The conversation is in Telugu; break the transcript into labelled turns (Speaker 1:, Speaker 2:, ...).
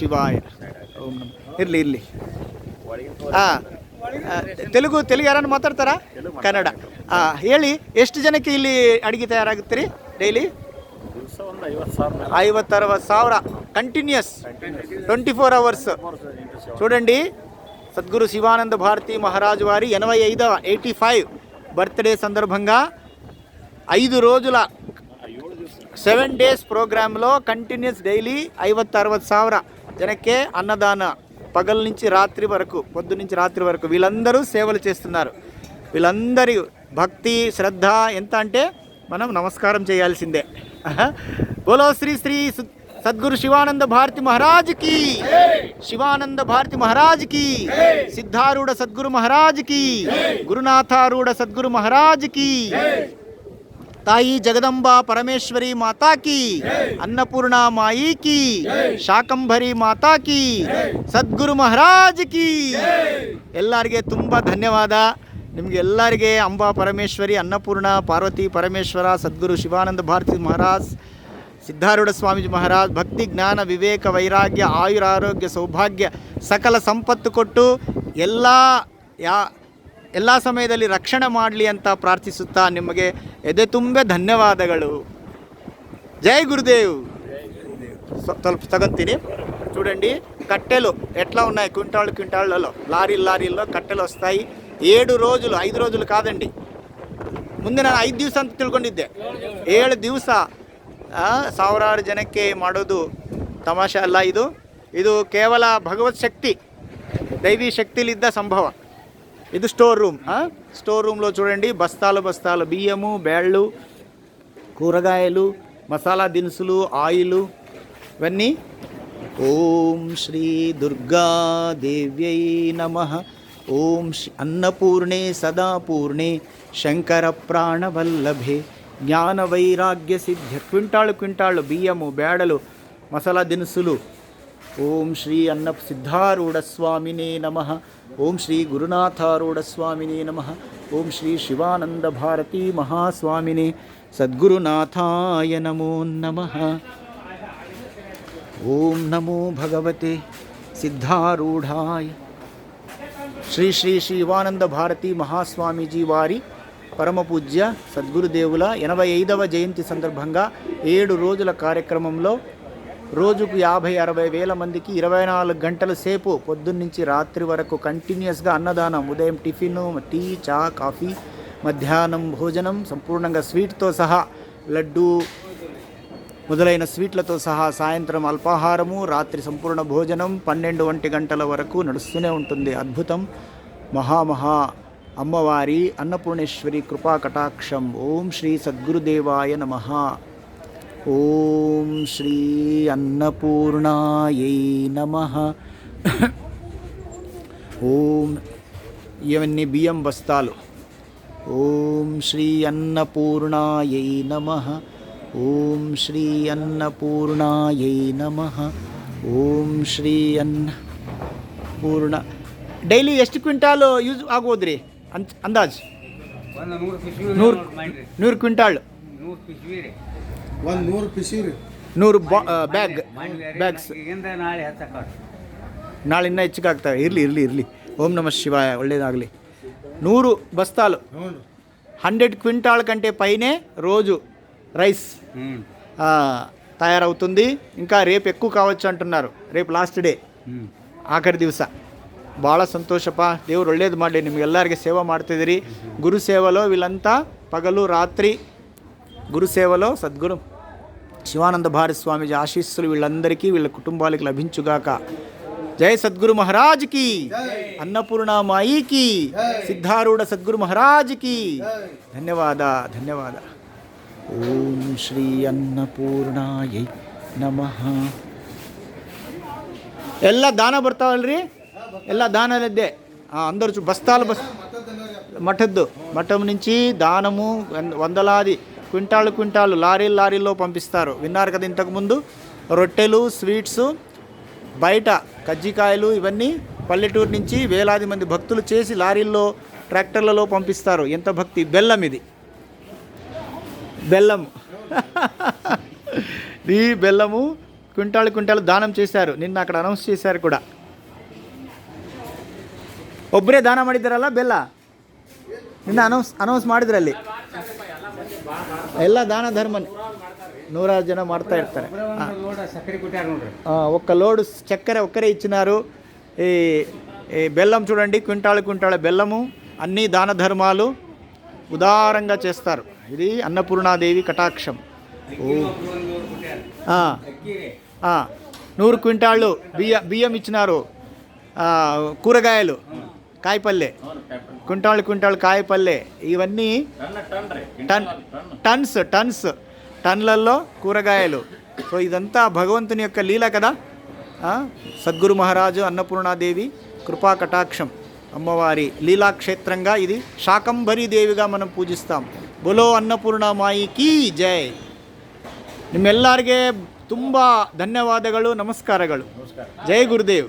Speaker 1: శివాయ. ఓం నమ. ఇర్లి ఇర్లి. ತೆಲುಗು ತೆಲುಗು ಯಾರನ್ನು ಮಾತಾಡ್ತಾರಾ ಕನ್ನಡ ಹಾಂ ಹೇಳಿ ಎಷ್ಟು ಜನಕ್ಕೆ ಇಲ್ಲಿ ಅಡಿಗೆ ತಯಾರಾಗುತ್ತೀರಿ ಡೈಲಿ
Speaker 2: ఐవత్
Speaker 1: అరవై సావర కంటిన్యూస్ ట్వంటీ ఫోర్ అవర్స్ చూడండి సద్గురు శివానంద భారతి మహారాజు వారి ఎనభై ఐదవ ఎయిటీ ఫైవ్ బర్త్డే సందర్భంగా ఐదు రోజుల సెవెన్ డేస్ ప్రోగ్రాంలో కంటిన్యూస్ డైలీ ఐవత్ అరవై సావర జనకే అన్నదాన పగల నుంచి రాత్రి వరకు పొద్దు నుంచి రాత్రి వరకు వీళ్ళందరూ సేవలు చేస్తున్నారు. వీళ్ళందరి భక్తి శ్రద్ధ ఎంత అంటే మనం నమస్కారం చేయాల్సిందే. బోలో శ్రీ శ్రీ సద్గురు శివానంద భారతి మహారాజ్కి శివానంద భారతి మహారాజ్కి సిద్ధారూఢ సద్గురు మహారాజ్కి గురునాథారూఢ సద్గురు మహారాజ్కి ತಾಯಿ ಜಗದಂಬಾ ಪರಮೇಶ್ವರಿ ಮಾತಾಕಿ ಅನ್ನಪೂರ್ಣ ಮಾಯಿ ಕಿ. ಶಾಕಂಭರಿ ಮಾತಾಕಿ ಸದ್ಗುರು ಮಹಾರಾಜ್ ಕಿ. ಎಲ್ಲರಿಗೆ ತುಂಬ ಧನ್ಯವಾದ. ನಿಮಗೆಲ್ಲರಿಗೆ ಅಂಬಾ ಪರಮೇಶ್ವರಿ, ಅನ್ನಪೂರ್ಣ, ಪಾರ್ವತಿ ಪರಮೇಶ್ವರ, ಸದ್ಗುರು ಶಿವಾನಂದ ಭಾರತಿ ಮಹಾರಾಜ್, ಸಿದ್ಧಾರೂಢ ಸ್ವಾಮೀಜಿ ಮಹಾರಾಜ್, ಭಕ್ತಿ, ಜ್ಞಾನ, ವಿವೇಕ, ವೈರಾಗ್ಯ, ಆಯುರ, ಆರೋಗ್ಯ, ಸೌಭಾಗ್ಯ, ಸಕಲ ಸಂಪತ್ತು ಕೊಟ್ಟು ಎಲ್ಲ ಯಾ, ಎಲ್ಲ ಸಮಯದಲ್ಲಿ ರಕ್ಷಣೆ ಮಾಡಲಿ ಅಂತ ಪ್ರಾರ್ಥಿಸುತ್ತಾ ನಿಮಗೆ ಎದೆ ತುಂಬ ಧನ್ಯವಾದಗಳು ಜೈ ಗುರುದೇವ್ ಸ್ವಲ್ಪ ತಗೊಂತೀನಿ చూడండి కట్టెలు ఎట్లా ఉన్నాయి క్వింటాళ్ళు క్వింటాళ్ళలో లారీలు లారీల్లో కట్టెలు వస్తాయి ఏడు రోజులు ఐదు రోజులు కాదండి ಮುಂದಿನ ಐದು ದಿವಸ ಅಂತ ತಿಳ್ಕೊಂಡಿದ್ದೆ ಏಳು ದಿವಸ సావరారు ಜನಕ್ಕೆ ಮಾಡೋದು ತಮಾಷೆ ಅಲ್ಲ ಇದು ಇದು ಕೇವಲ భగవత్ ಶಕ್ತಿ ದೈವಿ ಶಕ್ತಿಲಿದ್ದ ಸಂಭವ ఇది స్టోర్ రూమ్ స్టోర్ రూమ్లో చూడండి బస్తాలు బస్తాలు బియ్యము బేళ్ళు కూరగాయలు మసాలా దినుసులు ఆయిలు ఇవన్నీ. ఓం శ్రీ దుర్గా దేవ్యై నమ. ఓం శ్రీ అన్నపూర్ణే సదాపూర్ణే శంకర ప్రాణవల్లభే. జ్ఞాన వైరాగ్య సిద్ధ క్వింటాళ్ళు క్వింటాళ్ళు బియ్యము బేడలు మసాలా దినుసులు ఓం శ్రీ అన్న సిద్ధారూఢస్వామినే నమ. ఓం శ్రీ గురునాథారూఢ స్వామినే నమ. ఓం శ్రీ శివానంద భారతీ మహాస్వామినే. సద్గురునాథాయ నమో నమ. ఓం నమో భగవతే సిద్ధారూఢాయ. శ్రీ శ్రీ శివానంద భారతీ మహాస్వామీజీ వారి పరమపూజ్య సద్గురుదేవుల ఎనభై ఐదవ జయంతి సందర్భంగా ఏడు రోజుల కార్యక్రమంలో రోజుకు యాభై అరవై వేల మందికి ఇరవై నాలుగు గంటల సేపు పొద్దున్నుంచి రాత్రి వరకు కంటిన్యూస్గా అన్నదానం. ఉదయం టిఫిన్ టీ చా కాఫీ మధ్యాహ్నం భోజనం సంపూర్ణంగా స్వీట్తో సహా లడ్డు మొదలైన స్వీట్లతో సహా సాయంత్రం అల్పాహారము రాత్రి సంపూర్ణ భోజనం పన్నెండు వంటి గంటల వరకు నడుస్తూనే ఉంటుంది. అద్భుతం! మహామహా అమ్మవారి అన్నపూర్ణేశ్వరి కృపా కటాక్షం. ఓం శ్రీ సద్గురుదేవాయ నమః. ఓం శ్రీ అన్నపూర్ణాయై నమ ఓం ఇవన్నీ బియ్యం బస్తాలు ఓం శ్రీ అన్నపూర్ణాయై నమ ఓం శ్రీ అన్నపూర్ణాయై నమ ఓం ಶ್ರೀ ಅನ್ನ ಪೂರ್ಣ ಡೈಲಿ ಎಷ್ಟು ಕ್ವಿಂಟಾಲ್ ಯೂಸ್ ಆಗ್ಬೋದ್ರಿ ಅಂತ್ ಅಂದಾಜು
Speaker 3: ಒಂದು ನೂರು ಪಿಸ್ವಿ
Speaker 1: ನೂರು
Speaker 3: ಮಾಡ್ರಿ
Speaker 1: ನೂರು ಕ್ವಿಂಟಾಲ್
Speaker 3: ನೂರು ಪಿಸ್ವಿ ರೀ
Speaker 4: ಒಂದು ನೂರು ಪಿಸೀರಿ
Speaker 1: ನೂರು ಬಾ ಬ್ಯಾಗ್ ಬ್ಯಾಗ್ಸ್
Speaker 3: ನಾಳೆ
Speaker 1: ನಾಳೆ ಇನ್ನೂ ಹೆಚ್ಚಿಗೆ ಆಗ್ತವೆ ಇರಲಿ ಇರಲಿ ಇರಲಿ ಓಂ ನಮಃ ಶಿವಾಯ ಒಳ್ಳೇದಾಗಲಿ నూరు బస్తాలు హండ్రెడ్ క్వింటాల్ కంటే పైనే రోజు రైస్ తయారవుతుంది ఇంకా రేపు ఎక్కువ కావచ్చు అంటున్నారు రేపు లాస్ట్ డే ఆఖరి ದಿವಸ ಭಾಳ ಸಂತೋಷಪ್ಪ ದೇವರು ಒಳ್ಳೇದು ಮಾಡಲಿ ನಿಮಗೆಲ್ಲರಿಗೆ ಸೇವೆ ಮಾಡ್ತಿದ್ದೀರಿ ಗುರು ಸೇವೆలో వీళ్ళంతా పగలు రాత్రి గురు సేవలో సద్గురు శివానంద భారతి స్వామీజీ ఆశీస్సులు వీళ్ళందరికీ వీళ్ళ కుటుంబాలకి లభించుగాక జై సద్గురు మహారాజ్కి అన్నపూర్ణ మాయికి సిద్ధారూఢ సద్గురు మహారాజ్కి ధన్యవాద ధన్యవాద ఓం శ్రీ అన్నపూర్ణాయై నమః ಎಲ್ಲ ದಾನ ಬರ್ತಾವಲ್ರಿ ಎಲ್ಲ దానాలద్దే అందరు చూ- బస్తాలు బస్ మఠద్దు మఠం నుంచి దానము వం- వందలాది క్వింటాలు క్వింటాలు లారీలు లారీల్లో పంపిస్తారు విన్నారు కదా ఇంతకుముందు రొట్టెలు స్వీట్స్ బయట కజ్జికాయలు ఇవన్నీ పల్లెటూరు నుంచి వేలాది మంది భక్తులు చేసి లారీల్లో ట్రాక్టర్లలో పంపిస్తారు ఎంత భక్తి బెల్లం ఇది బెల్లం ఈ బెల్లము క్వింటాల్ క్వింటాల్ దానం చేశారు నిన్న అక్కడ అనౌన్స్ చేశారు ಕೂಡ ಒಬ್ಬರೇ ದಾನ ಮಾಡಿದ್ದಾರಲ್ಲ ಬೆಲ್ಲ ನಿನ್ನ ಅನೌನ್ಸ್ ಅನೌನ್ಸ್ ಮಾಡಿದ್ರಲ್ಲಿ ಎಲ್ಲ ದಾನ ಧರ್ಮನೇ. నూరారు జనం
Speaker 3: మడతా
Speaker 1: ఇడతారు ఒక్క లోడు చక్కెర ఒక్కరే ఇచ్చినారు ఈ బెల్లం చూడండి క్వింటాలు క్వింటాల బెల్లము అన్ని దాన ధర్మాలు ఉదారంగా చేస్తారు ఇది అన్నపూర్ణాదేవి కటాక్షం నూరు క్వింటాళ్ళు బియ్య బియ్యం ఇచ్చినారు కూరగాయలు కాయపల్లె క్వింటాల్ క్వింటాల్ కాయపల్లె ఇవన్నీ టన్ టన్స్ టన్స్ టన్లల్లో కూరగాయలు సో ఇదంతా భగవంతుని యొక్క లీల కదా ఆ, సద్గురు మహారాజు అన్నపూర్ణాదేవి కృపా కటాక్షం అమ్మవారి లీలాక్షేత్రంగా ఇది శాకంభరి దేవిగా మనం పూజిస్తాం బొలో ಅನ್ನಪೂರ್ಣಮಾಯಿಕಿ ಜೈ ನಿಮ್ಮೆಲ್ಲರಿಗೆ ತುಂಬ ಧನ್ಯವಾದಗಳು ನಮಸ್ಕಾರಗಳು ಜೈ ಗುರುದೇವ್